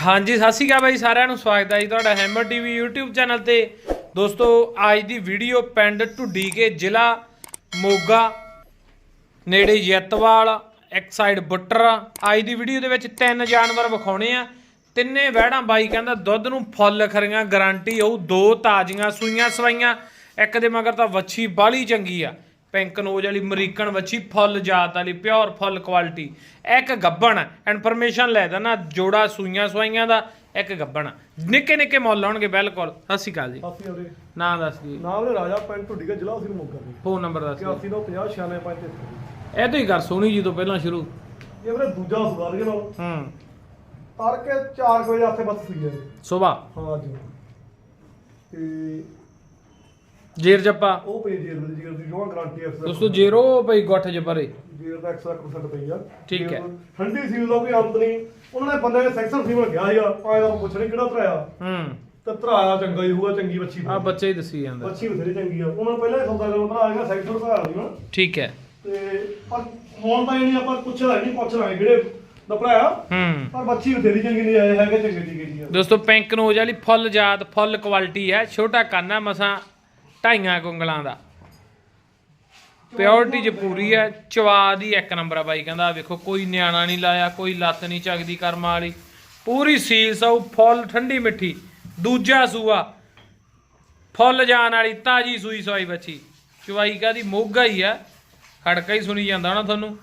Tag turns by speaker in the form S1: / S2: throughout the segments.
S1: ਹਾਂਜੀ, ਸਤਿ ਸ਼੍ਰੀ ਅਕਾਲ ਬਾਈ, ਸਾਰਿਆਂ ਨੂੰ ਸਵਾਗਤ ਹੈ ਜੀ ਤੁਹਾਡਾ ਹੈਮਰ ਟੀਵੀ YouTube ਚੈਨਲ ਤੇ। ਦੋਸਤੋ, ਅੱਜ ਦੀ ਵੀਡੀਓ ਪਿੰਡ ਢੁੱਡੀ ਕੇ ਜ਼ਿਲ੍ਹਾ ਮੋਗਾ, ਨੇੜੇ ਯਤਵਾਲ, ਇੱਕ ਸਾਈਡ ਬੁੱਟਰ ਅੱਜ ਦੀ ਵੀਡੀਓ ਦੇ ਵਿੱਚ ਤਿੰਨ ਜਾਨਵਰ ਵਿਖਾਉਣੇ ਆ। ਤਿੰਨੇ ਵਹਿੜਾਂ ਬਾਈ ਕਹਿੰਦਾ ਦੁੱਧ ਨੂੰ ਫੁੱਲ ਖਰੀਆਂ ਗਾਰੰਟੀ ਹੋਊ, ਦੋ ਤਾਜ਼ੀਆਂ ਸੂਈਆਂ ਸਵਾਈਆਂ, ਇੱਕ ਦੇ ਮਗਰ ਤਾਂ ਵੱਛੀ ਬਾਲੀ ਚੰਗੀ ਆ। ਪਿੰਕ ਨੋਜ ਵਾਲੀ ਅਮਰੀਕਨ ਵੱਛੀ ਫੁੱਲ ਜਾਤ ਵਾਲੀ ਪਿਓਰ ਫੁੱਲ ਕੁਆਲਿਟੀ ਇੱਕ ਗੱਬਣ ਇਨਫੋਰਮੇਸ਼ਨ ਲੈ ਦੇਣਾ ਜੋੜਾ ਸੂਈਆਂ ਸਵਾਈਆਂ ਦਾ ਇੱਕ ਗੱਬਣ ਨਿੱਕੇ ਨਿੱਕੇ ਮੁੱਲ ਆਉਣਗੇ ਬਿਲਕੁਲ। ਸਤਿ ਸ਼੍ਰੀ ਅਕਾਲ ਜੀ।
S2: ਉਹਦੇ
S1: ਨਾਂ ਦੱਸ ਜੀ।
S2: ਨਾਮ ਨੇ ਰਾਜਾ ਪਿੰਡ ਢੁੱਡੀਗਾ ਜ਼ਿਲ੍ਹਾ ਅਸੀਂ ਮੋਗਾ ਦੇ
S1: ਫੋਨ ਨੰਬਰ ਦੱਸ ਦਿਓ।
S2: 81 ਤੋਂ 50 96 5
S1: ਇਹ ਤੋਂ ਹੀ ਕਰ ਸੋਣੀ ਜੀ ਤੋਂ ਪਹਿਲਾਂ ਸ਼ੁਰੂ।
S2: ਇਹ ਵੀਰੇ ਦੂਜਾ ਸੁਧਾਰ ਗਿਆ ਨਾਲ।
S1: ਹੂੰ।
S2: ਤੜਕੇ 4 ਵਜੇ ਆਥੇ ਬੱਸ ਸੀ
S1: ਸਵੇਰ।
S2: ਹਾਂ ਤੇ
S1: ਜੇਰ ਜੱਪਾ
S2: ਉਹ ਪਈ ਜੇਰ ਦੀ ਜੇਰ ਦੀ ਜੋਆ ਗਾਰੰਟੀ ਐਕਸ
S1: ਦੋਸਤੋ ਜੇਰੋ ਭਈ ਗੁੱਠ ਚ ਪਰੇ।
S2: ਜੇਰ ਦਾ 100% ਪਈ ਆ।
S1: ਠੀਕ ਹੈ।
S2: ਠੰਡੀ ਸੀ ਦਾ ਕੋਈ ਅੰਤ ਨਹੀਂ। ਉਹਨਾਂ ਨੇ ਬੰਦੇ ਨੇ ਸੈਕਸ਼ਨ ਸੀ ਗਿਆ ਸੀਗਾ ਆਇਆ ਤਾਂ ਪੁੱਛ ਨਹੀਂ ਕਿਹੜਾ ਭਰਾਇਆ
S1: ਹੂੰ।
S2: ਤੇ ਭਰਾਇਆ ਚੰਗਾ ਹੀ ਹੋਊਗਾ ਚੰਗੀ ਬੱਚੀ
S1: ਆ ਬੱਚੇ ਹੀ ਦੱਸੀ ਜਾਂਦਾ।
S2: ਬੱਚੀ ਬਥੇਰੀ ਚੰਗੀ ਆ। ਉਹਨਾਂ ਨੂੰ ਪਹਿਲਾਂ ਹੀ ਸੌਦਾ ਕਰੋ ਭਰਾ ਹੈਗਾ ਸੈਕਸ਼ਨ ਭਰਾ ਨਹੀਂ ਨਾ
S1: ਠੀਕ ਹੈ।
S2: ਤੇ ਪਰ ਹੁਣ ਤਾਂ ਇਹ ਨਹੀਂ ਆਪਾਂ ਪੁੱਛਿਆ ਨਹੀਂ ਪੁੱਛ ਲਾਂਗੇ ਕਿਹੜੇ ਦਾ ਭਰਾਇਆ
S1: ਹੂੰ।
S2: ਪਰ ਬੱਚੀ ਬਥੇਰੀ ਚੰਗੀ ਨਹੀਂ ਆਏ ਹੈਗੇ ਚੰਗੇ ਦੀ ਆ।
S1: ਦੋਸਤੋ ਪਿੰਕ ਨੋਜ ਵਾਲੀ ਫੁੱਲ ਜਾਤ ਫੁੱਲ ਕੁਆਲਿਟੀ ਹੈ ਛੋਟਾ ਕਾਨਾ ਮਸਾਂ ਢਾਈਆਂ ਕੁੰਗਲਾਂ ਦਾ। ਪਿਓਰਿਟੀ ਚ ਪੂਰੀ ਹੈ ਚਵਾ ਦੀ ਇੱਕ ਨੰਬਰ ਆ ਬਾਈ ਕਹਿੰਦਾ ਵੇਖੋ ਕੋਈ ਨਿਆਣਾ ਨਹੀਂ ਲਾਇਆ ਕੋਈ ਲੱਤ ਨਹੀਂ ਚੱਕਦੀ ਕਰਮਾਂ ਵਾਲੀ। ਪੂਰੀ ਸੀਲ ਸੌ ਫੁੱਲ ਠੰਡੀ ਮਿੱਠੀ। ਦੂਜਾ ਸੂਆ ਫੁੱਲ ਜਾਣ ਵਾਲੀ ਤਾਜੀ ਸੂਈ ਸਵਾਈ ਬੱਚੀ। ਚਵਾਈ ਕਾਦੀ ਮੋਗਾ ਹੀ ਆ। ਖੜਕਾ ਹੀ ਸੁਣੀ ਜਾਂਦਾ ਨਾ ਤੁਹਾਨੂੰ।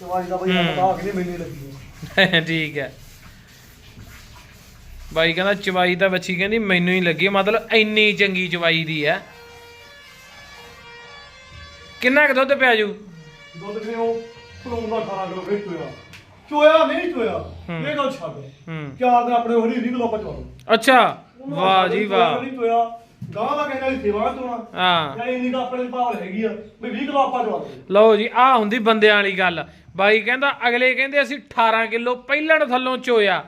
S2: ਚਵਾਈ ਦਾ ਬਈ ਪਤਾ ਕਿ ਨਹੀਂ ਮੈਨੂੰ ਲੱਗੀ।
S1: ਠੀਕ ਹੈ। ਬਾਈ ਕਹਿੰਦਾ ਚਵਾਈ ਤਾਂ ਬੱਚੀ ਕਹਿੰਦੀ ਮੈਨੂੰ ਹੀ ਲੱਗੀ ਮਤਲਬ ਇੰਨੀ ਚੰਗੀ ਚਵਾਈ ਦੀ ਹੈ। ਕਿੰਨਾ ਕੁ ਦੁੱਧ ਪਿਆ ਜੂ?
S2: ਦੁੱਧ ਕਿਵੇਂ ਉਹ ਭਰੂਣ ਦਾ 18 ਕਿਲੋ ਫਿਰ ਚੋਇਆ। ਚੋਇਆ ਨਹੀਂ ਚੋਇਆ। ਇਹ ਗੱਲ ਛੱਡ। ਚਾਰ ਦਿਨ ਆਪਣੇ ਹੋਰੀ 20 ਕਿਲੋ ਆਪਾਂ ਚਵਾ ਲਓ।
S1: ਅੱਛਾ। ਵਾਹ ਜੀ ਵਾਹ।
S2: ਨਹੀਂ ਚੋਇਆ। ਗਾਂ ਦਾ ਕਹਿੰਦਾ ਸੇਵਾ ਚੋਣਾ।
S1: ਹਾਂ।
S2: ਜਾਂ ਇੰਨੀ ਤਾਂ ਆਪਣੇ ਭਾਵ ਹੈਗੀ ਆ ਵੀ 20 ਕਿਲੋ ਆਪਾਂ ਚਵਾ ਲਓ
S1: ਲਓ ਜੀ ਆ ਹੁੰਦੀ ਬੰਦਿਆਂ ਵਾਲੀ ਗੱਲ। ਬਾਈ ਕਹਿੰਦਾ ਅਗਲੇ ਕਹਿੰਦੇ ਅਸੀਂ 18 ਕਿਲੋ ਪਹਿਲਣ ਥੱਲੋਂ ਚੋਇਆ।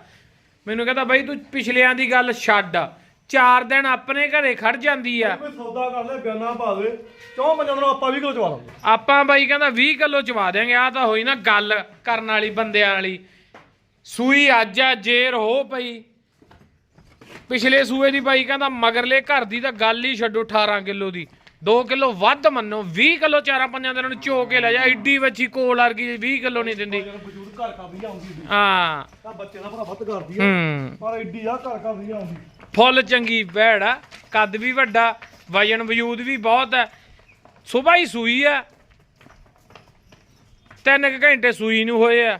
S1: ਮੈਨੂੰ ਕਹਿੰਦਾ ਬਾਈ ਤੂੰ ਪਿਛਲਿਆਂ ਦੀ ਗੱਲ ਛੱਡ। ਚਾਰ ਦਿਨ ਆਪਣੇ ਘਰੇ ਖੜ ਜਾਂਦੀ ਆ।
S2: ਕੋਈ ਸੌਦਾ ਕਰ ਲੈ ਬਿਆਨਾ ਪਾ ਦੇ। ਚੌਂ ਪੰਜਾਂ ਦਿਨੋਂ ਆਪਾਂ 20 ਕਿਲੋ ਚਵਾ ਲਾਂਗੇ?
S1: ਆਪਾਂ ਬਾਈ ਕਹਿੰਦਾ 20 ਕਿਲੋ ਚਵਾ ਦਿਆਂਗੇ ਆ ਤਾਂ ਹੋਈ ਨਾ ਗੱਲ ਕਰਨ ਵਾਲੀ ਬੰਦਿਆਂ ਵਾਲੀ। ਸੂਈ ਅੱਜ ਆ ਜੇਰ ਹੋ ਪਈ। ਪਿਛਲੇ ਸੂਏ ਦੀ ਬਾਈ ਕਹਿੰਦਾ ਮਗਰਲੇ ਘਰ ਦੀ ਤਾਂ ਗੱਲ ਹੀ ਛੱਡੋ 18 ਕਿਲੋ ਦੀ। 2 ਕਿਲੋ ਵੱਧ ਮੰਨੋ 20 ਕਿਲੋ ਚਾਰਾਂ ਪੰਜਾਂ ਦਿਨਾਂ ਨੂੰ ਚੋ ਕੇ ਲੈ ਜਾ ਐਡੀ ਵੱਛੀ ਕੋਲ ਵਰਗੀ 20 ਕਿਲੋ ਨਹੀਂ ਦਿੰਦੀ।
S2: ਘਰ ਕਾ ਵੀ ਆਉਂਦੀ ਸੀ
S1: ਹਾਂ।
S2: ਤਾਂ ਬੱਚੇ ਦਾ ਭਰਾ ਵੱਧ ਕਰਦੀ ਆ।
S1: ਹੂੰ।
S2: ਪਰ ਐਡੀ ਆ ਘਰ ਕਾ ਵੀ ਆਉਂਦੀ।
S1: ਫੁੱਲ ਚੰਗੀ ਵੈੜ ਆ ਕੱਦ ਵੀ ਵੱਡਾ ਵਜਨ ਵਜੂਦ ਵੀ ਬਹੁਤ ਹੈ ਸਵੇਰ ਹੀ ਸੂਈ ਆ। ਤਿੰਨ ਕੁ ਘੰਟੇ ਸੂਈ ਨੂੰ ਹੋਏ ਆ।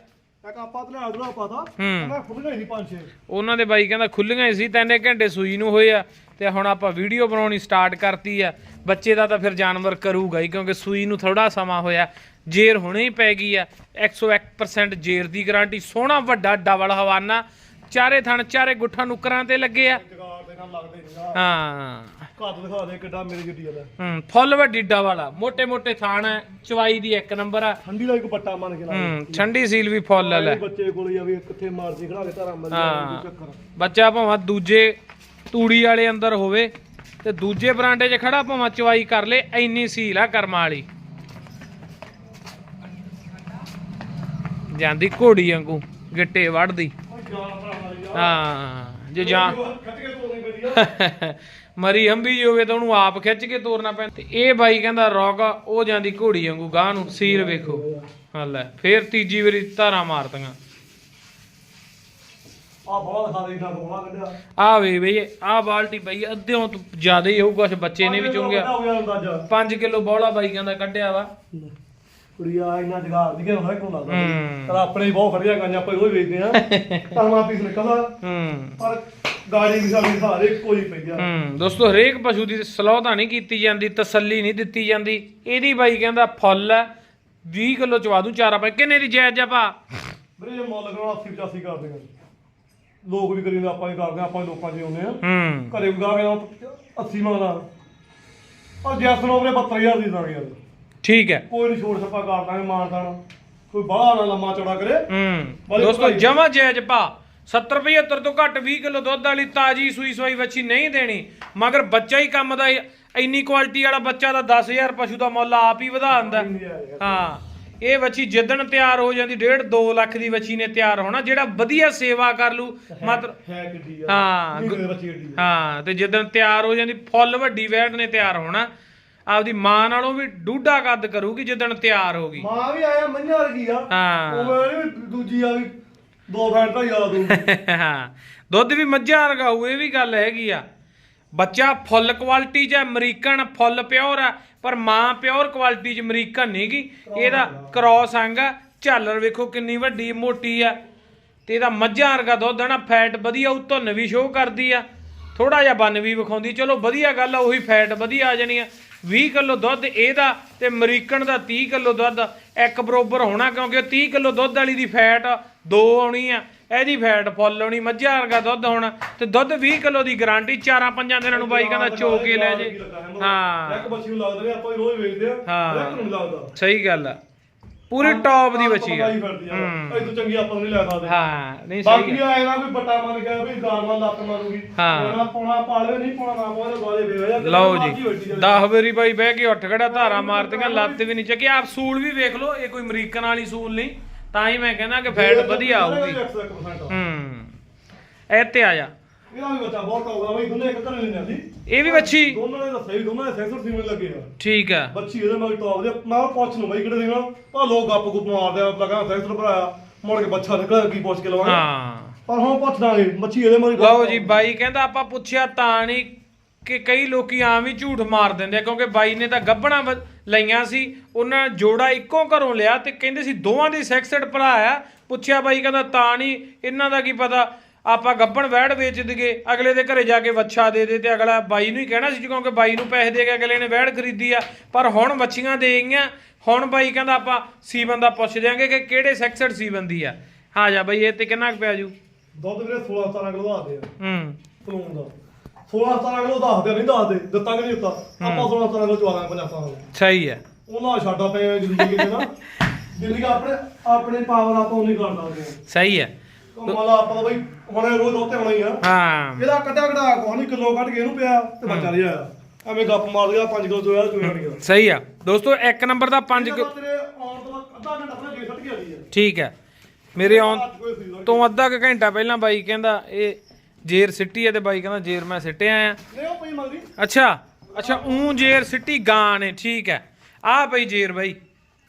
S2: ਇੱਕ ਆਪਾਂ ਤੇ ਲਿਆ ਦੂਰਾ ਪਾਤਾ
S1: ਹੂੰ।
S2: ਮੈਂ ਖੁੱਲ ਗਈ ਸੀ ਪੰਜ ਛੇ।
S1: ਉਹਨਾਂ ਦੇ ਬਾਈ ਕਹਿੰਦਾ ਖੁੱਲੀਆਂ ਹੀ ਸੀ ਤਿੰਨ ਘੰਟੇ ਸੂਈ ਨੂੰ ਹੋਏ ਆ। ਤੇ ਹੁਣ ਆਪਾਂ ਵੀਡੀਓ ਬਣਾਉਣੀ ਸਟਾਰਟ ਕਰਤੀ ਆ। ਬੱਚੇ ਦਾ ਤਾਂ ਫਿਰ ਜਾਨਵਰ ਕਰੂਗਾ ਹੀ ਕਿਉਂਕਿ ਸੂਈ ਨੂੰ ਥੋੜਾ ਸਮਾਂ ਹੋਇਆ। ਜੇਰ ਹੋਣੀ ਹੀ ਪੈ ਗਈ ਆ। 101% ਜੇਰ ਦੀ ਗਾਰੰਟੀ ਸੋਹਣਾ ਵੱਡਾ ਡਬਲ ਹਵਾਨਾ। ਚਾਰੇ ਥਣ ਚਾਰੇ ਗੁੱਠਾਂ ਨੁਕਰਾਂ ਤੇ ਲੱਗੇ ਆ। ਹਾਂ।
S2: ਘੱਟ ਦਿਖਾ ਦੇ ਕਿੱਡਾ ਮੇਰੀ ਗੱਡੀ
S1: ਵਾਲਾ। ਫੁੱਲ ਵੱਡੀ ਡਬਲ ਥਾਣ ਹੈ ਚਵਾਈ ਦੀ ਇੱਕ ਨੰਬਰ ਸੀਲ ਵੀ ਫੁੱਲ
S2: ਬੱਚਾ
S1: ਭਾਵੇਂ ਦੂਜੇ ਤੂੜੀ ਵਾਲੇ ਅੰਦਰ ਹੋਵੇ ਤੇ ਦੂਜੇ ਬਰਾਂਡੇ 'ਚ ਖੜਾ ਭਾਵੇਂ ਚਵਾਈ ਕਰ ਲੈ ਐਨੀ ਸੀਲ ਆ ਕਰਮਾ ਵਾਲੀ। ਜਾਂਦੀ ਘੋੜੀ ਵਾਂਗੂ ਗਿੱਟੇ ਵੜਦੀ ਹਾਂ ਜੇ ਜਾਂ ਮਰੀ ਹੰਬੀ ਹੋਵੇ ਤਾਂ ਉਹਨੂੰ ਆਪ ਖਿੱਚ ਕੇ ਤੋਰਨਾ ਪੈਂਦਾ। ਤੇ ਇਹ ਬਾਈ ਕਹਿੰਦਾ ਰੌਕ ਉਹ ਜਾਂਦੀ ਘੋੜੀ ਵਾਂਗੂ ਗਾਂ ਨੂੰ ਸੀਲ ਵੇਖੋ। ਹਾਂ ਲੈ ਫੇਰ ਤੀਜੀ ਵਾਰੀ ਧਾਰਾਂ ਮਾਰਤੀਆਂ।
S2: ਆ ਬਹੁਤ ਖਾ ਦੇ ਕੋਣਾ ਕੱਢਿਆ।
S1: ਆ ਵੇ ਬਈ ਆ ਬਾਲਟੀ ਬਈ ਅੱਧਿਓਂ ਤੋਂ ਜ਼ਿਆਦਾ ਹੀ ਹੋਊ ਕੁਛ ਬੱਚੇ ਨੇ ਵੀ ਚੁੰਗਿਆ।
S2: ਹੋ ਗਿਆ ਅੰਦਾਜ਼ਾ।
S1: 5 ਕਿਲੋ ਬੋਲਾ ਬਾਈ ਕਹਿੰਦਾ ਕੱਢਿਆ ਵਾ।
S2: ਕੁੜੀ ਆ ਇੰਨਾ ਜਗਾੜ ਦੀ ਕਿਉਂ ਕਿਉਂ ਲੱਗਦਾ
S1: ਹੂੰ।
S2: ਪਰ ਆਪਣੇ ਹੀ ਬਹੁਤ ਖੜੀਆਂ ਗਾਂਆਂ ਆਪਾਂ ਉਹ ਹੀ। ਵੇਚਦੇ ਆ ਤਾਮਾ ਪੀਸ ਨਿਕਲਦਾ।
S1: ਹੂੰ।
S2: ਪਰ ਗਾੜੀ ਵੀ ਸਾਡੀ ਸਾਰੇ ਕੋਈ ਪਈ ਆ।
S1: ਹੂੰ ਦੋਸਤੋ ਹਰੇਕ ਪਸ਼ੂ ਦੀ ਸਲਾਹ ਤਾਂ ਨਹੀਂ ਕੀਤੀ ਜਾਂਦੀ ਤਸੱਲੀ ਨਹੀਂ ਦਿੱਤੀ ਜਾਂਦੀ। ਇਹਦੀ ਬਾਈ ਕਹਿੰਦਾ ਫੁੱਲ ਹੈ 20 ਕਿਲੋ ਚਵਾ ਦੂੰ ਚਾਰਾ ਪਾ ਕਿੰਨੇ ਦੀ ਜਾਇਜ਼ ਆ ਭਾ?
S2: ਵੀਰੇ ਇਹ ਮੁੱਲ ਕਰਾਉਣਾ 80 85 ਕਰਦੇ ਆ ਲੋਕ ਵੀ ਕਰੀਂਦੇ ਆਪਾਂ ਵੀ ਕਰਦੇ ਆ ਆਪਾਂ ਲੋਕਾਂ 'ਚ ਆਉਂਦੇ ਆ
S1: ਹੂੰ।
S2: ਘਰੇ ਵੀ ਗਾ ਕੇ 80 ਮੰਗਦਾ। ਪਰ ਜੈਸ ਨੂੰ ਵੀਰੇ 72000 ਦੀ ਦਾਂਗੇ ਯਾਰ
S1: ਠੀਕ ਹੈ।
S2: ਕੋਈ ਨਹੀਂ ਛੋੜ ਛੱਪਾ ਕਰ ਦਾਂਗੇ ਮਾਨ ਤਾਣ ਕੋਈ ਬਾਹਲਾ ਨਾ ਲੰਮਾ ਚੌੜਾ ਕਰੇ।
S1: ਹੂੰ। ਦੋਸਤੋ। ਜਮਾ ਜਾਇਜ਼ ਭਾ। 70 75 ਤੋਂ ਘੱਟ 20 ਕਿਲੋ ਦੁੱਧ ਵਾਲੀ ਤਾਜੀ ਸੂਈ ਸਵਾਈ ਵੱਛੀ ਨਹੀਂ ਦੇਣੀ। ਮਗਰ ਬੱਚਾ ਹੀ ਕੰਮ ਦਾ ਇੰਨੀ ਕੁਆਲਿਟੀ ਵਾਲਾ ਬੱਚਾ ਦਾ 10000 ਪਸ਼ੂ ਦਾ ਮੁੱਲ ਆਪ ਹੀ ਵਧਾ ਦਿੰਦਾ। ਹਾਂ ਇਹ ਬੱਚੀ ਜਿੱਦਣ ਤਿਆਰ ਹੋ ਜਾਂਦੀ 1.5 2 ਲੱਖ ਦੀ ਬੱਚੀ ਨੇ ਤਿਆਰ ਹੋਣਾ। ਜਿਹੜਾ ਵਧੀਆ ਸੇਵਾ ਕਰ ਲੂ ਮਤਲਬ
S2: ਹੈ
S1: ਹਾਂ, ਤੇ ਜਿੱਦਣ ਤਿਆਰ ਹੋ ਜਾਂਦੀ ਫੁੱਲ ਵੱਡੀ ਵੈੜ ਨੇ ਤਿਆਰ ਹੋਣਾ। ਆਪਦੀ ਮਾਂ ਨਾਲੋਂ ਵੀ ਡੂਢਾ ਕੱਦ ਕਰੂਗੀ ਜਿੱਦਣ ਤਿਆਰ ਹੋਗੀ
S2: ਮਾਂ ਵੀ ਆਇਆ ਮੰਝਾ ਵਰਗੀ ਆ?
S1: ਹਾਂ।
S2: ਉਹ ਵੀ ਦੂਜੀ ਆ ਵੀ ਦੋ ਫੈਂਟ ਤਾਂ ਯਾਦ ਦੂ
S1: ਹਾਂ। ਦੁੱਧ ਵੀ ਮੱਝਾਂ ਵਰਗਾ ਹੋਊ ਇਹ ਵੀ ਗੱਲ ਹੈਗੀ ਆ। ਬੱਚਾ ਫੁੱਲ ਕੁਆਲਿਟੀ ਚ ਹੈ, ਅਮਰੀਕਨ ਫੁੱਲ ਪਿਓਰ ਆ ਪਰ ਮਾਂ ਪਿਓਰ ਕੁਆਲਿਟੀ ਚ ਅਮਰੀਕਨ ਨਹੀਂਗੀ ਇਹਦਾ ਕ੍ਰੋਸ ਅੰਗ ਆ। ਝਾਲਰ ਵੇਖੋ ਕਿੰਨੀ ਵੱਡੀ ਮੋਟੀ ਆ। ਤੇ ਇਹਦਾ ਮੱਝਾਂ ਵਰਗਾ ਦੁੱਧ ਨਾ ਫੈਟ ਵਧੀਆ ਉਹ ਧੁੰਨ ਵੀ ਸ਼ੋਅ ਕਰਦੀ ਆ। ਥੋੜਾ ਜਿਹਾ ਬੰਨ ਵੀ ਵਿਖਾਉਂਦੀ। ਚਲੋ ਵਧੀਆ ਗੱਲ ਆ ਉਹੀ ਫੈਟ ਵਧੀਆ ਆ ਜਾਣੀ ਆ। 20 ਕਿਲੋ ਦੁੱਧ ਇਹਦਾ ਤੇ ਅਮਰੀਕਨ ਦਾ 30 ਕਿਲੋ ਦੁੱਧ ਇੱਕ ਬਰੋਬਰ ਹੋਣਾ ਕਿਉਂਕਿ ਉਹ 30 ਕਿਲੋ ਦੁੱਧ ਵਾਲੀ ਦੀ ਫੈਟ ਦੋ ਆਉਣੀ ਆ ਇਹਦੀ ਫੈਟ ਫੁੱਲ ਆਉਣੀ ਮੱਝਾਂ ਵਰਗਾ ਦੁੱਧ ਹੋਣਾ ਤੇ ਦੁੱਧ 20 ਕਿਲੋ ਦੀ ਗਾਰੰਟੀ ਚਾਰਾਂ ਪੰਜਾਂ ਦਿਨਾਂ ਨੂੰ ਬਾਈ ਕਹਿੰਦਾ ਚੋ ਕੇ ਲੈ ਜੇ। ਹਾਂ
S2: ਇੱਕ ਬੱਚੀ ਨੂੰ ਲੱਗਦਾ ਆਪਾਂ ਰੋਜ਼ ਵੇਚਦੇ ਆ
S1: ਹਾਂ। ਸਹੀ ਗੱਲ ਆ। ਪੂਰੀ ਟੌਪ ਦੀ ਬੱਚੀ ਆ।
S2: ਇਹ ਤੋਂ ਚੰਗੀ ਆਪਾਂ ਨੂੰ ਨਹੀਂ ਲੈ ਸਕਦੇ।
S1: ਹਾਂ ਨਹੀਂ
S2: ਬਾਕੀ
S1: ਸਹੀ ਆ
S2: ਆਏ ਨਾ ਕੋਈ ਬੱਟਾ ਮੰਨ ਗਿਆ ਵੀ ਗਾਰਮਨ ਲੱਤ ਮਾਰੂਗੀ।
S1: ਹਾਂ।
S2: ਉਹਨਾਂ ਪੌਣਾ ਪਾਲਵੇ ਨਹੀਂ ਪੌਣਾ ਨਾ ਪਾਵੇ ਗਾਲੇ ਵੇਵੇ
S1: ਲਓ ਜੀ। 10 ਵਾਰੀ ਬਾਈ ਬਹਿ ਕੇ ਉੱਠ ਖੜਾ ਧਾਰਾ ਮਾਰਤੀਆਂ ਲੱਤ ਵੀ ਨਹੀਂ ਚੱਕੀ। ਆਪ ਸੂਲ ਵੀ ਵੇਖ ਲਓ ਇਹ ਕੋਈ ਅਮਰੀਕਨ ਵਾਲੀ ਸੂਲ ਨਹੀਂ। ਤਾਂ ਹੀ ਮੈਂ ਕਹਿੰਦਾ ਕਿ ਫੈਟ ਵਧੀਆ ਆਊਗੀ ਹੂੰ। ਇਹ ਤੇ ਆ ਜਾ।
S2: ਇਹਦਾ ਵੀ ਬੱਚਾ ਬਹੁਤ ਹੋਗਾ ਬਈ ਦੋਨੇ ਇੱਕ ਘਰੇ ਲੈਣੇ ਸੀ
S1: ਇਹ ਵੀ ਬੱਚੀ?
S2: ਦੋਨਾਂ ਨੇ ਦੱਸਿਆ ਵੀ ਦੋਨਾਂ ਦੇ ਸੈਂਸਰ ਸੀਮੇ ਲੱਗੇ ਆ।
S1: ਠੀਕ ਆ।
S2: ਬੱਚੀ ਇਹਦੇ ਮਗਰ ਟੌਪ ਦੇ ਮੈਂ ਪੁੱਛ ਲੂ ਬਈ ਕਿਹੜੇ ਦੇਣਾ ਆ। ਲੋਕ ਗੱਪ ਗੁੱਪ ਮਾਰਦੇ ਆ ਲਗਾ ਸੈਂਸਰ ਭਰਾਇਆ ਮੁੜ ਕੇ ਬੱਚਾ ਨਿਕਲ ਕੀ ਪੁੱਛ ਕੇ ਲਵਾਂਗੇ।
S1: ਹਾਂ।
S2: ਪਰ ਹੁਣ ਪੁੱਛ ਦਾਂਗੇ ਬੱਚੀ ਇਹਦੇ ਮਗਰ
S1: ਲਓ ਜੀ ਬਾਈ ਕਹਿੰਦਾ ਆਪਾਂ ਪੁੱਛਿਆ ਤਾਂ ਨਹੀਂ ਕਿ ਕਈ ਲੋਕੀ ਆਮ ਹੀ ਝੂਠ ਮਾਰ ਦਿੰਦੇ ਆ ਕਿਉਂਕਿ ਬਾਈ ਨੇ ਤਾਂ ਗੱਬਣਾ ਲਈਆਂ ਸੀ ਉਹਨਾਂ ਜੋੜਾ ਇੱਕੋ ਘਰੋਂ ਲਿਆ ਤੇ ਕਹਿੰਦੇ ਸੀ ਦੋਵਾਂ ਦੇ ਸੈਕਸਡ ਭਰਾ ਆ। ਪੁੱਛਿਆ ਬਾਈ ਕਹਿੰਦਾ ਤਾਂ ਨਹੀਂ ਇਹਨਾਂ ਦਾ ਕੀ ਪਤਾ? ਆਪਾਂ ਗੱਬਣ ਵੈੜ ਵੇਚ ਦਈਏ ਅਗਲੇ ਦੇ ਘਰੇ ਜਾ ਕੇ ਵੱਛਾ ਦੇ ਦੇ ਤੇ ਅਗਲਾ ਬਾਈ ਨੂੰ ਹੀ ਕਹਿਣਾ ਸੀ ਕਿਉਂਕਿ ਬਾਈ ਨੂੰ ਪੈਸੇ ਦੇ ਕੇ ਅਗਲੇ ਨੇ ਵੈੜ ਖਰੀਦੀ ਆ। ਪਰ ਹੁਣ ਵੱਛੀਆਂ ਦੇ ਗਈਆਂ ਹੁਣ ਬਾਈ ਕਹਿੰਦਾ ਆਪਾਂ ਸੀਵਨ ਦਾ ਪੁੱਛ ਦਿਆਂਗੇ ਕਿ ਕਿਹੜੇ ਸੈਕਸਡ ਸੀਵਨ ਦੀ ਆ। ਹਾਂ ਜਾ ਬਾਈ ਇਹ ਤੇ ਕਿੰਨਾ ਕੁ ਪਿਆ ਜੂ?
S2: ਦੁੱਧ ਵੀਰੇ 16 17 ਕਿਲੋ ਦੱਸਦੇ ਆ
S1: ਹੂੰ।
S2: ਪਲੂਨ ਦਾ। 16 17 ਕਿਲੋ ਦੱਸਦੇ ਆ, ਨਹੀਂ ਦੱਸਦੇ ਦਿੱਤਾ ਕਿ ਨਹੀਂ ਦਿੱਤਾ। ਆਪਾਂ 16 17 ਕਿਲੋ ਚਵਾ ਦਾਂਗੇ 50 ਸਾਲ
S1: ਸਹੀ ਹੈ
S2: ਉਹਨਾਂ ਛਾਡਾ ਪਏ ਆ ਜ਼ਿੰਦਗੀ ਦੇ ਨਾ ਜ਼ਿੰਦਗੀ ਆਪਣੇ ਆਪਣੇ ਪਾਵਰ ਆਪਾਂ ਉਹ ਨਹੀਂ ਕਰ
S1: ਸਹੀ ਹੈ
S2: ਮੰਨ ਲਾ ਆਪਾਂ ਬਈ ਹੁਣੇ ਰੋਜ਼ ਉੱਤੇ ਹੋਣਾ ਹੀ ਆ।
S1: ਹਾਂ।
S2: ਇਹਦਾ ਕੱਟਿਆ ਕਢਾ ਕੋ ਨਹੀਂ ਕਿਲੋ ਕੱਢ ਕੇ ਇਹਨੂੰ ਪਿਆ ਤੇ ਬੱਚਾ ਰਿਹਾ ਐਵੇਂ ਗੱਪ ਮਾਰ ਗਿਆ 5 ਕਿਲੋ ਚੋਇਆ ਚੋਇਆ ਨਹੀਂ ਗਿਆ।
S1: ਸਹੀ ਆ। ਦੋਸਤੋ ਇੱਕ ਨੰਬਰ ਦਾ 5
S2: ਇਹਦਾ ਤੇਰੇ ਆਉਣ ਤੋਂ ਬਾਅਦ ਅੱਧਾ ਘੰਟਾ ਪਹਿਲਾਂ ਜੇ ਸੱਟ ਗਿਆ ਜੀ
S1: ਠੀਕ ਹੈ। ਮੇਰੇ ਆਉਣ
S2: ਅੱਜ ਕੋਈ ਸੀ
S1: ਤੋਂ ਅੱਧਾ ਕੁ ਘੰਟਾ ਪਹਿਲਾਂ ਬਾਈ ਕਹਿੰਦਾ ਇਹ ਜੇਰ ਸਿੱਟੀ ਹੈ ਤੇ ਬਾਈ ਕਹਿੰਦਾ ਜੇਰ ਮੈਂ ਸਿੱਟਿਆ ਆ।
S2: ਨਹੀਂ ਉਹ ਪਈ ਮਗਰੀ
S1: ਅੱਛਾ ਅੱਛਾ ਊਂ ਜੇਰ ਸਿੱਟੀ ਗਾਂ ਨੇ ਠੀਕ ਹੈ। ਆਹ ਪਈ ਜੇਰ ਬਾਈ।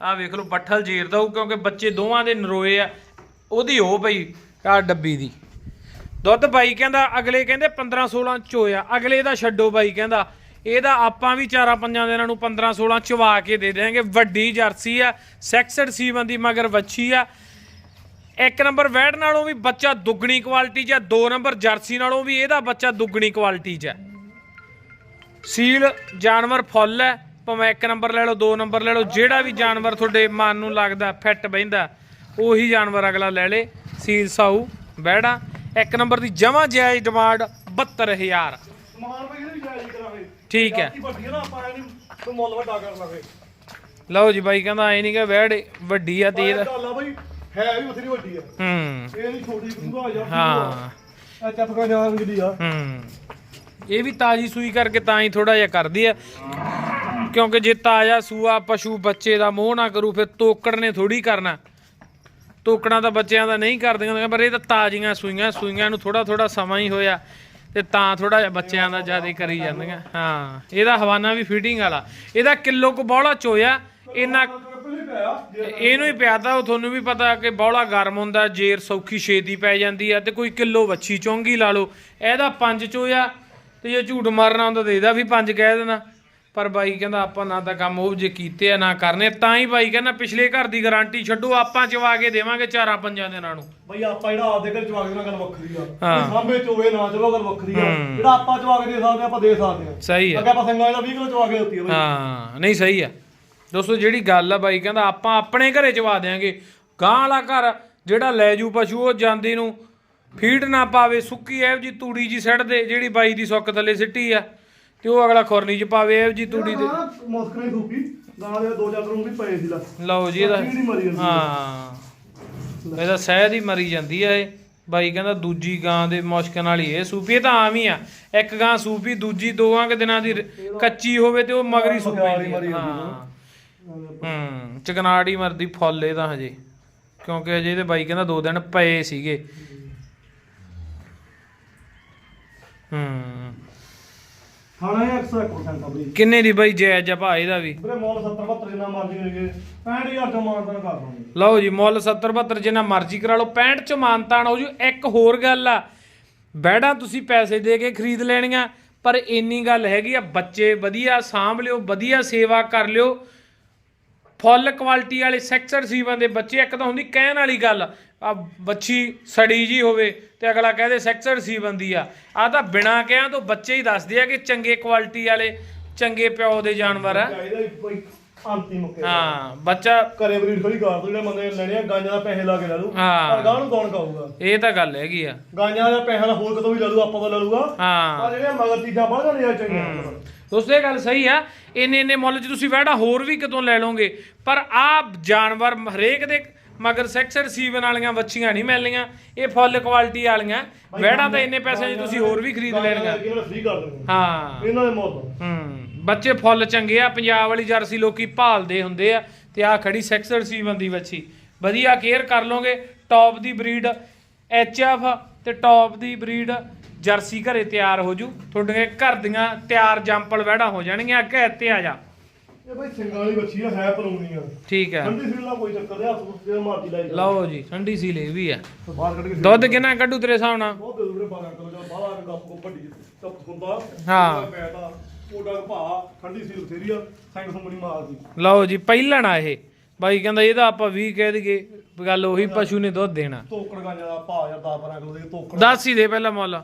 S1: ਆਹ ਵੇਖ ਲਓ ਬੱਠਲ ਜੇਰ ਦਾ ਕਿਉਂਕਿ ਬੱਚੇ ਦੋਵਾਂ ਦੇ ਨਰੋਏ ਆ। ਉਹਦੀ ਉਹ ਪਈ। ਆਹ ਡੱਬੀ ਦੀ। ਦੁੱਧ ਬਾਈ ਕਹਿੰਦਾ, ਅਗਲੇ ਕਹਿੰਦੇ 15 16 ਚੋਇਆ ਅਗਲੇ ਦਾ ਛੱਡੋ ਬਾਈ ਕਹਿੰਦਾ। ਇਹਦਾ ਆਪਾਂ ਵੀ ਚਾਰਾਂ ਪੰਜਾਂ ਦਿਨਾਂ ਨੂੰ 15 16 ਚਵਾ ਕੇ ਦੇ ਦੇਾਂਗੇ ਵੱਡੀ ਜਰਸੀ ਆ, ਸੈਕਸਡ ਸੀਵਨ ਦੀ ਮਗਰ ਵੱਛੀ ਆ। ਇੱਕ ਨੰਬਰ ਵੈੜ ਨਾਲੋਂ ਵੀ ਬੱਚਾ ਦੁੱਗਣੀ ਕੁਆਲਿਟੀ 'ਚ ਆ। ਦੋ ਨੰਬਰ ਜਰਸੀ ਨਾਲੋਂ ਵੀ ਇਹਦਾ ਬੱਚਾ ਦੁੱਗਣੀ ਕੁਆਲਿਟੀ 'ਚ ਹੈ ਸੀਲ ਜਾਨਵਰ ਫੁੱਲ ਹੈ ਭਾਵੇਂ ਇੱਕ ਨੰਬਰ ਲੈ ਲਓ, ਦੋ ਨੰਬਰ ਲੈ ਲਓ, ਜਿਹੜਾ ਵੀ ਜਾਨਵਰ ਤੁਹਾਡੇ ਮਨ ਨੂੰ ਲੱਗਦਾ ਫਿੱਟ ਬਹਿੰਦਾ, ਉਹੀ ਜਾਨਵਰ ਅਗਲਾ ਲੈ ਲੇ। ਸੀਲ ਸਾਊ ਬੈੜਾ ਇੱਕ ਨੰਬਰ ਦੀ ਜਮਾ ਜਾਇਜ਼ ਡਿਮਾਂਡ 72000
S2: ਸਮਾਨ ਬਈ ਇਹਦੇ ਵੀ ਜਾਇਜ਼ ਕਰਾਂਗੇ
S1: ਠੀਕ ਹੈ।
S2: ਕੀ ਵੱਡੀ ਆ ਨਾ ਆਪਾਂ ਇਹ ਨਹੀਂ ਕੋਈ ਮੁੱਲ ਵੱਡਾ ਕਰ ਲਾਂਗੇ
S1: ਲਓ ਜੀ ਬਾਈ ਕਹਿੰਦਾ ਐ ਨਹੀਂ ਕਿ ਵੈੜ ਵੱਡੀ ਆ ਤੇ ਇਹਦਾ
S2: ਗੱਲ ਆ ਬਈ ਹੈ ਵੀ ਬਥੇਰੀ ਵੱਡੀ ਆ।
S1: ਹੂੰ।
S2: ਇਹ ਨਹੀਂ ਛੋਟੀ ਗੁੰਗਾ ਜਾ
S1: ਹਾਂ।
S2: ਇਹ ਚੱਪ ਕਾ ਜਾਨ ਜਿਹੜੀ ਆ।
S1: ਹੂੰ। ਇਹ ਵੀ ਤਾਜੀ ਸੂਈ ਕਰਕੇ ਤਾਂ ਹੀ ਥੋੜਾ ਜਿਹਾ ਕਰਦੀ ਆ। ਕਿਉਂਕਿ ਜੇ ਤਾਜ਼ਾ ਸੂਆ ਪਸ਼ੂ ਬੱਚੇ ਦਾ ਮੋਹ ਨਾ ਕਰੂ ਫਿਰ ਤੋਕੜ ਨੇ ਥੋੜੀ ਕਰਨਾ। ਤੋਕੜਾਂ ਤਾਂ ਬੱਚਿਆਂ ਦਾ ਨਹੀਂ ਕਰਦੀਆਂ ਪਰ ਇਹ ਤਾਂ ਤਾਜ਼ੀਆਂ ਸੂਈਆਂ ਸੂਈਆਂ ਨੂੰ ਥੋੜਾ ਥੋੜਾ ਸਮਾਂ ਹੀ ਹੋਇਆ ਤੇ ਤਾਂ ਥੋੜਾ ਜਿਹਾ ਬੱਚਿਆਂ ਦਾ ਜ਼ਿਆਦਾ ਕਰੀ ਜਾਂਦੀਆਂ। ਹਾਂ, ਇਹਦਾ ਹਵਾਨਾ ਵੀ ਫੀਡਿੰਗ ਵਾਲਾ। ਇਹਦਾ ਕਿਲੋ ਕੁ ਬੌਲਾ ਚੋਇਆ
S2: ਇਹਨਾਂ
S1: ਇਹਨੂੰ ਹੀ ਪਿਆ ਤਾਂ ਉਹ ਤੁਹਾਨੂੰ ਵੀ ਪਤਾ ਕਿ ਬੌਲਾ ਗਰਮ ਹੁੰਦਾ, ਜੇਰ ਸੌਖੀ ਛੇਤੀ ਪੈ ਜਾਂਦੀ ਆ ਤੇ ਕੋਈ ਕਿਲੋ ਵੱਛੀ ਚੌਂਗੀ ਲਾ ਲਓ। ਇਹਦਾ ਪੰਜ ਚੋਇਆ ਤੇ ਜੇ ਝੂਠ ਮਾਰਨਾ ਹੁੰਦਾ ਤੇ ਇਹਦਾ ਵੀ ਪੰਜ ਕਹਿ ਦੇਣਾ। ਪਰ ਬਾਈ ਕਹਿੰਦਾ ਆਪਾਂ ਨਾ ਤਾਂ ਕੰਮ ਉਹ ਜੇ ਕੀਤੇ ਆ ਨਾ ਕਰਨੇ ਤਾਂ ਹੀ ਬਾਈ ਕਹਿੰਦਾ ਪਿਛਲੇ ਘਰ ਦੀ ਗਾਰੰਟੀ ਛੱਡੋ ਆਪਾਂ ਚਵਾ ਕੇ ਦੇਵਾਂਗੇ ਚਾਰਾਂ ਪੰਜਾਂ ਦਿਨਾਂ ਨੂੰ।
S2: ਬਈ ਆਪਾਂ ਜਿਹੜਾ ਆਪਦੇ ਘਰ ਚਵਾ ਕੇ ਦੇਣਾ ਗੱਲ ਵੱਖਰੀ ਆ।
S1: ਹਾਂ।
S2: ਸਾਹਮਣੇ ਚੋਵੇ ਨਾ ਚਲੋ ਗੱਲ ਵੱਖਰੀ ਆ।
S1: ਹੂੰ।
S2: ਜਿਹੜਾ ਆਪਾਂ ਚਵਾ ਕੇ ਦੇ ਸਕਦੇ ਆਪਾਂ ਦੇ ਸਕਦੇ ਆ।
S1: ਸਹੀ ਆ।
S2: ਅੱਗੇ ਆਪਾਂ ਸਿੰਘਾਂ ਦਾ 20 ਕਿਲੋ ਚਵਾ ਕੇ ਦਿੱਤੀ ਆ ਬਈ।
S1: ਹਾਂ ਨਹੀਂ ਸਹੀ ਆ। ਦੋਸਤੋ ਜਿਹੜੀ ਗੱਲ ਆ ਬਾਈ ਕਹਿੰਦਾ ਆਪਾਂ ਆਪਣੇ ਘਰੇ ਚਵਾ ਦਿਆਂਗੇ। ਗਾਂ ਵਾਲਾ ਘਰ ਜਿਹੜਾ ਲੈ ਜੂ ਪਸ਼ੂ ਉਹ ਜਾਂਦੀ ਨੂੰ ਫੀਡ ਨਾ ਪਾਵੇ ਸੁੱਕੀ ਐਵ ਜੀ ਤੂੜੀ ਜੀ ਸੱਟ ਦੇ ਜਿਹੜੀ ਬਾਈ ਦੀ ਸੁੱਕ ਥੱਲੇ ਸਿੱਟੀ ਆ। ਤੇ ਉਹ ਅਗਲਾ ਖੁਰਨੀ ਚ ਪਾਵੇ ਐਵ ਜੀ ਤੂੜੀ ਦੇ
S2: ਮੁਸਕ ਨਹੀਂ ਸੂਪੀ ਗਾਂ ਦੇ ਦੋ ਚਾਰ ਰੂਮ ਵੀ ਪਏ ਸੀ ਲਾ
S1: ਲਓ ਜੀ ਇਹਦਾ
S2: ਹੀ ਮਰੀ ਜਾਂਦੀ ਆ।
S1: ਹਾਂ। ਇਹਦਾ ਸਹਿਦ ਹੀ ਮਰੀ ਜਾਂਦੀ ਆ ਇਹ। ਬਾਈ ਕਹਿੰਦਾ ਦੂਜੀ ਗਾਂ ਦੇ ਮੁਸ਼ਕ ਨਾਲ ਹੀ ਇਹ ਸੂਪੀ ਇਹ ਤਾਂ ਆਮ ਹੀ ਆ। ਇੱਕ ਗਾਂ ਸੂਪੀ ਦੂਜੀ ਦੋਆਂ ਕਿ ਦਿਨਾਂ ਦੀ ਕੱਚੀ ਹੋਵੇ ਤੇ ਉਹ ਮਗਰੀ ਸੂਪ ਪੈਂਦੀ ਹਾਂ। ਹੂੰ ਚਕਨਾੜੀ ਮਰਦੀ ਫੁੱਲ ਇਹਦਾ ਹਜੇ। ਕਿਉਂਕਿ ਹਜੇ ਇਹਦੇ ਬਾਈ ਕਹਿੰਦਾ ਦੋ ਦਿਨ ਪਏ ਸੀਗੇ। ਹੂੰ।
S2: ਖਾਣਾ ਹੈ 101% ਆ ਬਈ।
S1: ਕਿੰਨੇ ਦੀ ਬਾਈ ਜਾਇਜ਼ ਆ ਭਾ ਇਹਦਾ ਵੀ?
S2: ਵੀਰੇ ਮੁੱਲ 70 72 ਜਿੰਨਾ ਮਰਜ਼ੀ ਲਈਏ 65000 ਤੋਂ ਮਾਨਤਾਨ ਕਰ ਦਾਂਗੇ
S1: ਲਓ ਜੀ ਮੁੱਲ 70 72 ਜਿੰਨਾ ਮਰਜ਼ੀ ਕਰਾ ਲਓ 65 ਚ ਮਾਨਤਾਨ ਹੋ ਜੂ। ਇੱਕ ਹੋਰ ਗੱਲ ਆ ਬੈੜਾਂ ਤੁਸੀਂ ਪੈਸੇ ਦੇ ਕੇ ਖਰੀਦ ਲੈਣੀਆਂ ਪਰ ਇੰਨੀ ਗੱਲ ਹੈਗੀ ਆ ਬੱਚੇ ਵਧੀਆ ਸਾਂਭ ਲਿਓ ਵਧੀਆ ਸੇਵਾ ਕਰ ਲਿਓ। ਫੁੱਲ ਕੁਆਲਿਟੀ ਵਾਲੇ ਸੈਕਸਰ ਸੀਵਾਂ ਦੇ ਬੱਚੇ ਇੱਕ ਤਾਂ ਹੁੰਦੀ ਕਹਿਣ ਵਾਲੀ ਗੱਲ ਆ ਬੱਚੀ ਸੜੀ ਜੀ ਹੋਵੇ ਤੇ ਅਗਲਾ ਕਹਦੇ ਸੈਕਸਰ ਸੀ ਬੰਦੀ ਆ। ਆ ਤਾਂ ਬਿਨਾ ਕਹਿਆਂ ਤੋਂ ਬੱਚੇ ਹੀ ਦੱਸਦੇ ਆ ਕਿ ਚੰਗੇ ਕੁਆਲਿਟੀ ਵਾਲੇ ਚੰਗੇ ਪਿਓ ਦੇ ਜਾਨਵਰ ਆ।
S2: ਚਾਹੀਦਾ ਹੀ ਕੋਈ ਅੰਤੀ ਮੁੱਕੇ
S1: ਹਾਂ ਬੱਚਾ
S2: ਘਰੇ ਬਰੀਡ ਥੋੜੀ ਕਰ ਦੋ ਜਿਹੜੇ ਬੰਦੇ ਲੈਣੇ ਆ ਗਾਂਜਾਂ ਦਾ ਪੈਸੇ ਲਾ ਕੇ ਲੈ ਲੂ
S1: ਹਾਂ।
S2: ਪਰ ਗਾਂ ਨੂੰ ਕੌਣ ਖਾਊਗਾ?
S1: ਇਹ ਤਾਂ ਗੱਲ ਹੈਗੀ ਆ।
S2: ਗਾਂਜਾਂ ਦਾ ਪੈਸਾ ਦਾ ਹੋਰ ਕਿਤੋਂ ਵੀ ਲੈ ਲੂ ਆਪਾਂ ਤੋਂ ਲੈ ਲੂਗਾ
S1: ਹਾਂ।
S2: ਪਰ ਜਿਹੜੇ ਮਗਰ ਚੀਜ਼ਾਂ ਬਣ ਜਾਂਦੀਆਂ ਚੰਗੀਆਂ
S1: ਦੋਸਤੋ ਇਹ ਗੱਲ ਸਹੀ ਆ। ਇੰਨੇ ਇੰਨੇ ਮੁੱਲ 'ਚ ਤੁਸੀਂ ਵਹਿੜਾ ਹੋਰ ਵੀ ਕਿਤੋਂ ਲੈ ਲਓਗੇ। ਪਰ ਆ ਜਾਨਵਰ ਹਰੇਕ ਦੇ ਮਗਰ ਸੈਕਸਰ ਸੀਵਨ ਵਾਲੀਆਂ ਵੱਛੀਆਂ ਨਹੀਂ ਮਿਲਣੀਆਂ ਇਹ ਫੁੱਲ ਕੁਆਲਿਟੀ ਵਾਲੀਆਂ। ਵਹਿੜਾ ਤਾਂ ਇੰਨੇ ਪੈਸੇ 'ਚ ਤੁਸੀਂ ਹੋਰ ਵੀ ਖਰੀਦ
S2: ਫ੍ਰੀ ਕਰ ਦਿੰਦੇ
S1: ਹਾਂ।
S2: ਇਹਨਾਂ ਦੇ ਮੁੱਲ।
S1: ਹੂੰ। ਬੱਚੇ ਫੁੱਲ ਚੰਗੇ ਆ ਪੰਜਾਬ ਵਾਲੀ ਜਰਸੀ ਲੋਕੀ ਭਾਲਦੇ ਹੁੰਦੇ ਆ ਤੇ ਆ ਖੜੀ ਸੈਕਸਰ ਸੀਵਨ ਦੀ ਵੱਛੀ। ਵਧੀਆ ਕੇਅਰ ਕਰ ਲੋਗੇ ਟੌਪ ਦੀ ਬਰੀਡ ਐਫ ਤੇ ਟੌਪ ਦੀ ਬਰੀਡ ਜਰਸੀ ਘਰੇ ਤਿਆਰ ਹੋ ਜੂ। ਤੁਹਾਡੇ ਘਰ ਦੀਆਂ ਤਿਆਰ ਜੰਪਲ ਵਹਿੜਾ ਹੋ ਜਾਣਗੀਆਂ ਅੱਗੇ ਇੱਥੇ ਆ ਜਾ।
S2: ਇਹ ਬਈ ਸਿੰਘਾਂ ਵਾਲੀ ਬੱਚੀ ਆ ਹੈ ਪਰੂਣੀ ਆ।
S1: ਠੀਕ ਹੈ
S2: ਠੰਡੀ ਸੀਲ ਦਾ ਕੋਈ ਚੱਕਰ ਨਹੀਂ ਹੱਥ ਤੇ ਮਾਰਦੀ ਲਾਈ
S1: ਲਓ ਜੀ ਠੰਡੀ ਸੀ ਲੈ ਵੀ ਆ।
S2: ਬਾਹਰ ਕੱਢ ਕੇ
S1: ਦੁੱਧ ਕਿੰਨਾ ਕੱਢੂ ਤੇਰੇ ਹਿਸਾਬ ਨਾਲ?
S2: ਬਹੁਤ ਦੇ ਦੂਰੇ ਬਾਹਰ ਕਰੋ ਜਾਂ ਬਾਹਰ ਗੱਪ ਕੋ ਵੱਡੀ ਚੱਪ ਹੁੰਦਾ।
S1: ਹਾਂ।
S2: ਪੈਦਾ ਉਹਦਾ ਭਾ ਠੰਡੀ ਸੀਲ ਬਥੇਰੀ ਆ ਸਿੰਘ ਸੁੰਗਣੀ ਮਾਰਦੀ।
S1: ਲਓ ਜੀ ਪਹਿਲਣ ਆ ਇਹ। ਬਾਈ ਕਹਿੰਦਾ ਇਹਦਾ ਆਪਾਂ 20 ਕਹਿ ਦਈਏ ਗੱਲ ਉਹੀ ਪਸ਼ੂ ਨੇ ਦੁੱਧ ਦੇਣਾ।
S2: ਤੋਕੜ ਗਾਂਜਾ ਦਾ ਭਾ ਜਾਂ 10 12 ਕਿਲੋ ਦੇ ਤੋਕੜ।
S1: ਦੱਸ ਹੀ ਦੇ ਪਹਿਲਾਂ ਮੁੱਲ।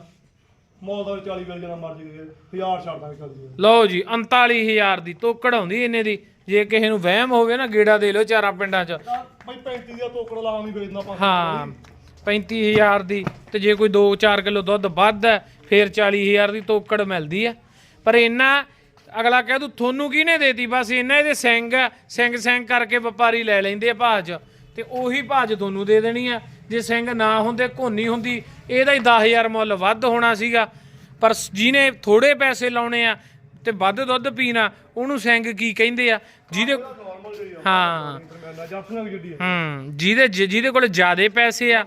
S2: ਮੌਲ ਦਾ 40 ਵੇਲ ਜਨਾ ਮਰਜ਼ੀ ਦੇ 1000 ਛੱਡ ਦਾਂਗੇ ਚੱਲਦੀ
S1: ਲਓ ਜੀ 39000 ਦੀ ਤੋਕੜ ਆਉਂਦੀ ਇਹਨੇ ਦੀ। ਜੇ ਕਿਸੇ ਨੂੰ ਵਹਿਮ ਹੋਵੇ ਨਾ ਗੇੜਾ ਦੇ ਲਓ ਚਾਰਾਂ ਪਿੰਡਾਂ 'ਚ।
S2: ਬਈ 35 ਦਾ ਤੋਕੜ ਲਾ ਨਹੀਂ ਵੇਚਣਾ ਆਪਾਂ।
S1: ਹਾਂ 35000 ਦੀ ਤੇ ਜੇ ਕੋਈ 2-4 ਕਿਲੋ ਦੁੱਧ ਵੱਧ ਹੈ ਫੇਰ 40000 ਦੀ ਤੋਕੜ ਮਿਲਦੀ ਆ ਪਰ ਇੰਨਾ ਅਗਲਾ ਕਹਿ ਦੂ ਤੁਹਾਨੂੰ ਕਿਹਨੇ ਦੇਤੀ? ਬਸ ਇੰਨਾ ਇਹਦੇ ਸਿੰਘ ਸਿੰਘ ਸਿੰਘ ਕਰਕੇ ਵਪਾਰੀ ਲੈ ਲੈਂਦੇ ਆ ਭਾਜ ਤੇ ਉਹੀ ਭਾਜ ਤੁਹਾਨੂੰ ਦੇ ਦੇਣੀ ਆ ਜੇ ਸਿੰਘ ਨਾ ਹੁੰਦੇ ਘੋਨੀ ਹੁੰਦੀ ਇਹਦਾ ਹੀ 10000 ਮੁੱਲ ਵੱਧ ਹੋਣਾ ਸੀਗਾ ਪਰ ਜਿਹਨੇ ਥੋੜੇ ਪੈਸੇ ਲਾਉਣੇ ਆ ਤੇ ਵੱਧ ਦੁੱਧ ਪੀਣਾ ਉਹਨੂੰ ਸਿੰਘ ਕੀ ਕਹਿੰਦੇ ਆ? ਜਿਹਦੇ ਹਾਂ ਹੂੰ। ਜਿਹਦੇ ਜਿਹਦੇ ਕੋਲ ਜ਼ਿਆਦੇ ਪੈਸੇ ਆ।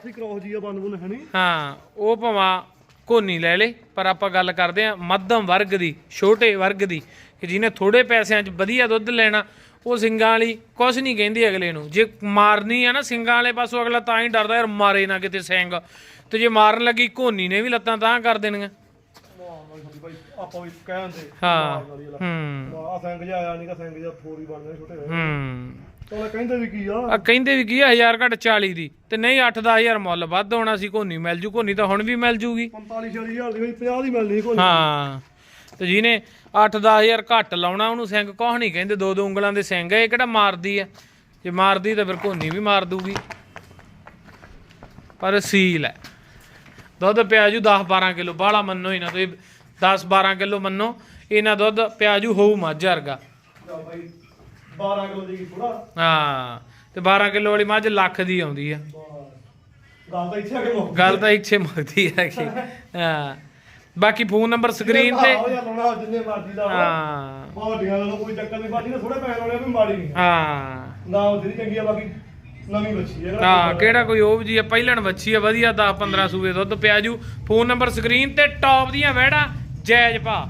S2: ਹੈ
S1: ਉਹ ਭਾਵੇਂ ਕੋਨੀ ਲੈ ਲੇ ਪਰ ਆਪਾਂ ਗੱਲ ਕਰਦੇ ਆ ਮੱਧਮ ਵਰਗ ਦੀ ਛੋਟੇ ਵਰਗ ਦੀ ਕਿ ਜਿਹਨੇ ਥੋੜੇ ਪੈਸਿਆਂ 'ਚ ਵਧੀਆ ਦੁੱਧ ਲੈਣਾ ਉਹ ਸਿੰਘਾਂ ਵਾਲੀ ਕੁਝ ਨਹੀਂ ਕਹਿੰਦੀ ਅਗਲੇ ਨੂੰ। ਜੇ ਮਾਰਨੀ ਆ ਨਾ ਸਿੰਘਾਂ ਵਾਲੇ ਪਾਸੋਂ ਅਗਲਾ ਤਾਂ ਹੀ ਡਰਦਾ ਯਾਰ ਮਾਰੇ ਨਾ ਕਿਤੇ ਸਿੰਘ। ਤੇ ਜੇ ਮਾਰਨ ਲੱਗੀ ਕੋਨੀ ਨੇ ਵੀ ਲੱਤਾਂ ਤਾਂ ਕਰ ਦੇਣੀਆਂ।
S2: ਆਪਾਂ ਵੀ ਕਹਿੰਦੇ
S1: ਹਾਂ ਹੂੰ।
S2: ਆ ਜਿਹਾ ਆਇਆ ਨਹੀਂ ਕਾ ਸਿੰਘ ਜਿਹਾ ਥੋੜੀ ਬਣ ਜਾਣੇ ਛੋਟੇ
S1: ਹੂੰ।
S2: ਚਲ ਕਹਿੰਦੇ ਵੀ ਕੀ ਆ?
S1: ਆ ਕਹਿੰਦੇ ਵੀ ਕੀ ਆ 1000 ਘੱਟ 40 ਦੀ। ਤੇ ਨਹੀਂ 8-10000 ਮੁੱਲ ਵੱਧ ਹੋਣਾ ਸੀ ਕੋਨੀ ਮਿਲ ਜੂ ਕੋਨੀ ਤਾਂ ਹੁਣ ਵੀ ਮਿਲ ਜੂਗੀ।
S2: 45 40000 ਦੀ ਬਈ 50 ਦੀ ਮਿਲਣੀ ਕੋਈ
S1: ਹਾਂ। ਤੇ ਜਿਹਨੇ 8-10000 ਘੱਟ ਲਾਉਣਾ ਉਹਨੂੰ ਸਿੰਘ ਕੁਛ ਨਹੀਂ ਕਹਿੰਦੇ ਦੋ ਦੋ ਉਂਗਲਾਂ ਦੇ ਸਿੰਘ ਇਹ ਕਿਹੜਾ ਮਾਰਦੀ ਆ। ਜੇ ਮਾਰਦੀ ਤਾਂ ਫਿਰ ਕੋਨੀ ਵੀ ਮਾਰ ਦੂਗੀ। ਪਰ ਸੀਲ ਹੈ ਦੁੱਧ ਪਿਆਜੂ 10-12 ਕਿਲੋ ਬਾਹਲਾ ਮੰਨੋ ਹੀ ਨਾ ਤੁਸੀਂ 10-12 ਕਿਲੋ ਮੰਨੋ ਇਹਨਾਂ ਦੁੱਧ ਪਿਆਜੂ ਹੋਊ ਮੱਝ ਵਰਗਾ।
S2: ਜਾ ਬਾਈ 12 ਕਿਲੋ ਦੀ ਥੋੜਾ
S1: ਹਾਂ ਤੇ 12 ਕਿਲੋ ਵਾਲੀ ਮੱਝ ਲੱਖ ਦੀ ਆਉਂਦੀ ਆ।
S2: ਗੱਲ ਤਾਂ ਇੱਥੇ ਆ ਕੇ ਮੁੱਕ
S1: ਗੱਲ ਤਾਂ ਮੁੱਕਦੀ ਹੈ ਕਿ ਹਾਂ। ਬਾਕੀ ਫੋਨ ਨੰਬਰ ਸਕਰੀਨ ਤੇ
S2: ਲਾਉਣਾ ਜਿੰਨੇ ਮਰਜ਼ੀ ਦਾ
S1: ਹਾਂ।
S2: ਕੋਈ ਚੱਕਰ ਨਹੀਂ ਨੇ ਥੋੜੇ ਪੈਸੇ ਲਾਉਣੇ ਵੀ ਮਾੜੀ ਨਹੀਂ
S1: ਹਾਂ।
S2: ਨਾ ਉਹ ਚੰਗੀ ਆ ਬਾਕੀ ਨਵੀਂ ਬੱਚੀ ਹੈ।
S1: ਹਾਂ, ਕਿਹੜਾ ਕੋਈ ਉਹ ਜੀ ਆ, ਪਹਿਲਣ ਵੱਛੀ ਆ, ਵਧੀਆ 10 15 ਸੂਏ ਦੁੱਧ ਪਿਆ ਜੂ। ਫੋਨ ਨੰਬਰ ਸਕਰੀਨ ਤੇ ਟੌਪ ਦੀਆਂ ਵਹਿੜਾ ਜਾਇਜ਼ ਭਾ।